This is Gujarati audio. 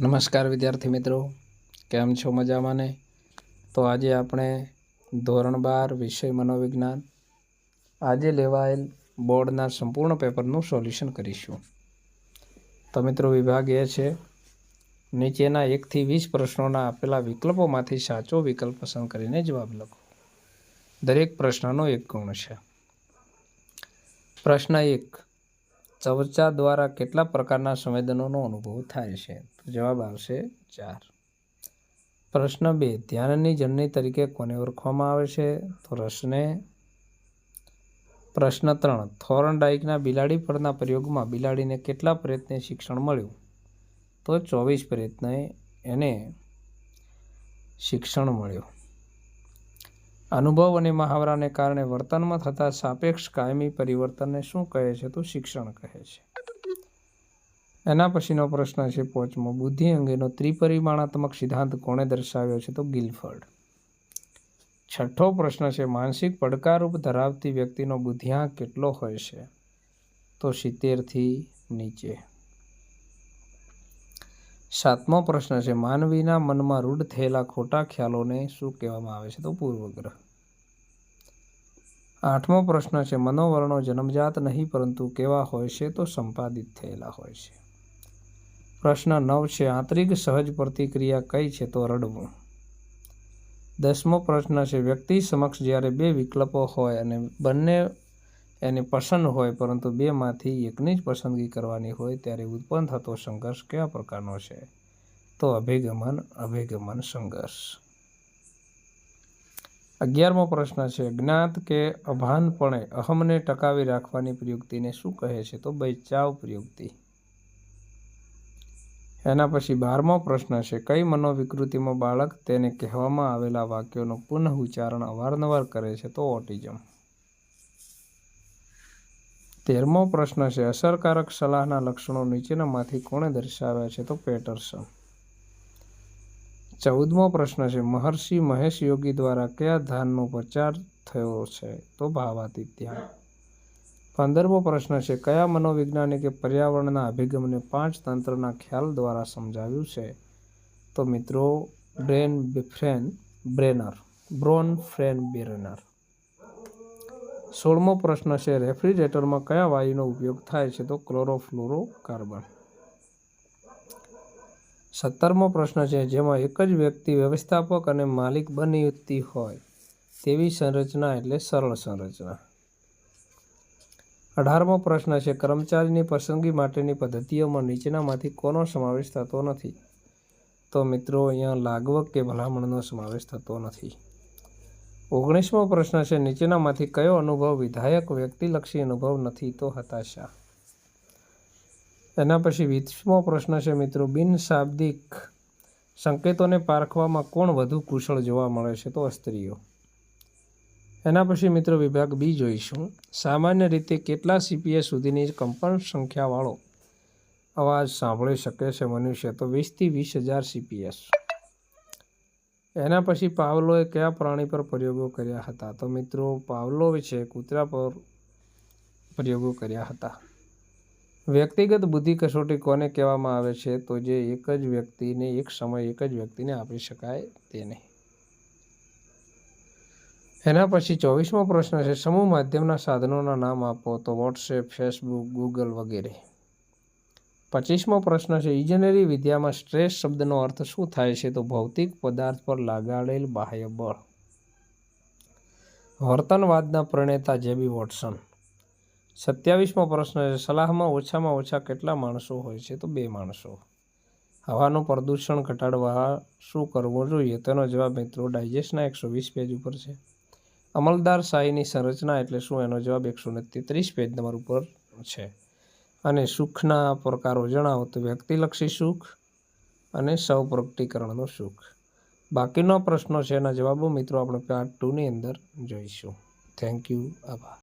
નમસ્કાર વિદ્યાર્થી મિત્રો, કેમ છો મજામાં ને? તો આજે આપણે ધોરણ બાર વિષય મનોવિજ્ઞાન, આજે લેવાયેલ બોર્ડના સંપૂર્ણ પેપરનું સોલ્યુશન કરીશું. તો મિત્રો, વિભાગ એ છે, નીચેના એકથી વીસ પ્રશ્નોના આપેલા વિકલ્પોમાંથી સાચો વિકલ્પ પસંદ કરીને જવાબ લખો. દરેક પ્રશ્નનો એક ગુણ છે. પ્રશ્ન એક ચર્ચા દ્વારા કેટલા પ્રકારના સંવેદનોનો અનુભવ થાય છે? તો જવાબ આવશે ચાર. પ્રશ્ન બે, ધ્યાનની જનની તરીકે કોને ઓળખવામાં આવે છે? તો રસને પ્રશ્ન ત્રણ થોર્નડાઇકના બિલાડી પરના પ્રયોગમાં બિલાડીને કેટલા પ્રયત્ને શિક્ષણ મળ્યું? તો ચોવીસ પ્રયત્ને એને શિક્ષણ મળ્યું. અનુભવ અને મહાવરાને કારણે વર્તનમાં થતા સાપેક્ષ કાયમી પરિવર્તનને શું કહે છે તો શિક્ષણ કહે છે. એના પછીનો પ્રશ્ન છે પાંચમો. બુદ્ધિ અંગેનો ત્રિપરિમાણાત્મક સિદ્ધાંત કોણે દર્શાવ્યો છે તો ગિલફર્ડ. છઠ્ઠો પ્રશ્ન છે, માનસિક પડકારરૂપ ધરાવતી વ્યક્તિનો બુદ્ધિઆંક કેટલો હોય છે? તો સિત્તેરથી નીચે. સાતમો પ્રશ્ન છે, માનવીના મનમાં રૂઢ થયેલા ખોટા ખ્યાલોને શું કહેવામાં આવે છે તો પૂર્વગ્રહ. આઠમો પ્રશ્ન છે, મનોવર્ણો જન્મજાત નહીં પરંતુ કેવા હોય છે તો સંપાદિત થયેલા હોય છે. પ્રશ્ન નવ છે, આંતરિક સહજ પ્રતિક્રિયા કઈ છે તો રડવું? દસમો પ્રશ્ન છે, વ્યક્તિ સમક્ષ જ્યારે બે વિકલ્પો હોય અને બંને એને પસંદ હોય પરંતુ બેમાંથી એકની જ પસંદગી કરવાની હોય ત્યારે ઉત્પન્ન થતો સંઘર્ષ કયા પ્રકારનો છે? તો અભિગમન અભિગમન સંઘર્ષ. અગિયારમો પ્રશ્ન છે, જ્ઞાત કે અભાનપણે અહમને ટકાવી રાખવાની પ્રયુક્તિને શું કહે છે? તો બચાવ પ્રયુક્તિ. એના પછી બારમો પ્રશ્ન છે, કઈ મનોવિકૃતિમાં બાળક તેને કહેવામાં આવેલા વાક્યોનું પુનઃ ઉચ્ચારણ અવારનવાર કરે છે? તો ઓટિઝમ. તેરમો પ્રશ્ન છે, અસરકારક સલાહના લક્ષણો નીચેનામાંથી કોણે દર્શાવ્યા છે? તો પેટરસન. ચૌદમો પ્રશ્ન છે, મહર્ષિ મહેશ યોગી દ્વારા કયા ધ્યાનનો પ્રચાર થયો છે? તો ભાવાતી ધ્યાન પંદરમો પ્રશ્ન છે, કયા મનોવૈજ્ઞાનિકે પર્યાવરણના અભિગમને પાંચ તંત્રના ખ્યાલ દ્વારા સમજાવ્યું છે? તો મિત્રો, બ્રેન બિફ્રેન બ્રેનર, બ્રોન ફ્રેન બ્રેનર. સોળમો પ્રશ્ન છે, રેફ્રિજરેટરમાં કયા વાયુનો ઉપયોગ થાય છે? તો ક્લોરોફ્લોરો કાર્બન સત્તરમો પ્રશ્ન છે, જેમાં એક જ વ્યક્તિ વ્યવસ્થાપક અને માલિક બનતી હોય તેવી સંરચના એટલે સરળ સંરચના. અઢારમો પ્રશ્ન છે, કર્મચારીની પસંદગી માટેની પદ્ધતિઓમાં નીચેનામાંથી કોનો સમાવેશ થતો નથી? તો મિત્રો, અહીંયા લાગવક કે ભલામણનો સમાવેશ થતો નથી. ઓગણીસમો પ્રશ્ન છે, નીચેનામાંથી કયો અનુભવ વિધાયક વ્યક્તિલક્ષી અનુભવ નથી? તો હતાશા. એના પછી વીસમો પ્રશ્ન છે મિત્રો બિનશાબ્દિક સંકેતોને પારખવામાં કોણ વધુ કુશળ જોવા મળે છે? તો સ્ત્રીઓ. એના પછી મિત્રો વિભાગ બી જોઈશું. સામાન્ય રીતે કેટલા સીપીએસ સુધીની કંપન સંખ્યાવાળો અવાજ સાંભળી શકે છે મનુષ્ય? તો વીસથી વીસ હજાર સીપીએસ એના પછી પાવલોએ કયા પ્રાણી પર પ્રયોગો કર્યા હતા? તો મિત્રો પાવલો છે કૂતરા પર પ્રયોગો કર્યા હતા. વ્યક્તિગત બુદ્ધિ કસોટી કોને કહેવામાં આવે છે? તો જે એક જ વ્યક્તિને, એક સમય એક જ વ્યક્તિને આપી શકાય તેને એના પછી ચોવીસમો પ્રશ્ન છે, સમૂહ માધ્યમના સાધનોના નામ આપો તો વોટ્સએપ ફેસબુક ગૂગલ વગેરે. પચીસમો પ્રશ્ન છે, ઇજનેરી વિદ્યામાં સ્ટ્રેસ શબ્દનો અર્થ શું થાય છે? તો ભૌતિક પદાર્થ પર લાગાડેલ બાહ્ય બળ. વર્તનવાદના પ્રણેતા જેબી વોટસન. સત્યાવીસમો પ્રશ્ન છે, સલાહમાં ઓછામાં ઓછા કેટલા માણસો હોય છે? તો બે માણસો. હવાનું પ્રદૂષણ ઘટાડવા શું કરવું જોઈએ? તેનો જવાબ મિત્રો ડાયજેસ્ટના એકસો વીસ પેજ ઉપર છે. અમલદાર શાહીની સંરચના એટલે શું? એનો જવાબ એકસો ને તેત્રીસ પેજ નંબર ઉપર છે. અને સુખના પ્રકારો જણાવો તો વ્યક્તિલક્ષી સુખ અને સૌ પ્રગટીકરણનું સુખ. બાકીનો પ્રશ્નો છે, એના જવાબો મિત્રો આપણે પાર્ટ ટુની અંદર જોઈશું. થેન્ક યુ આભાર.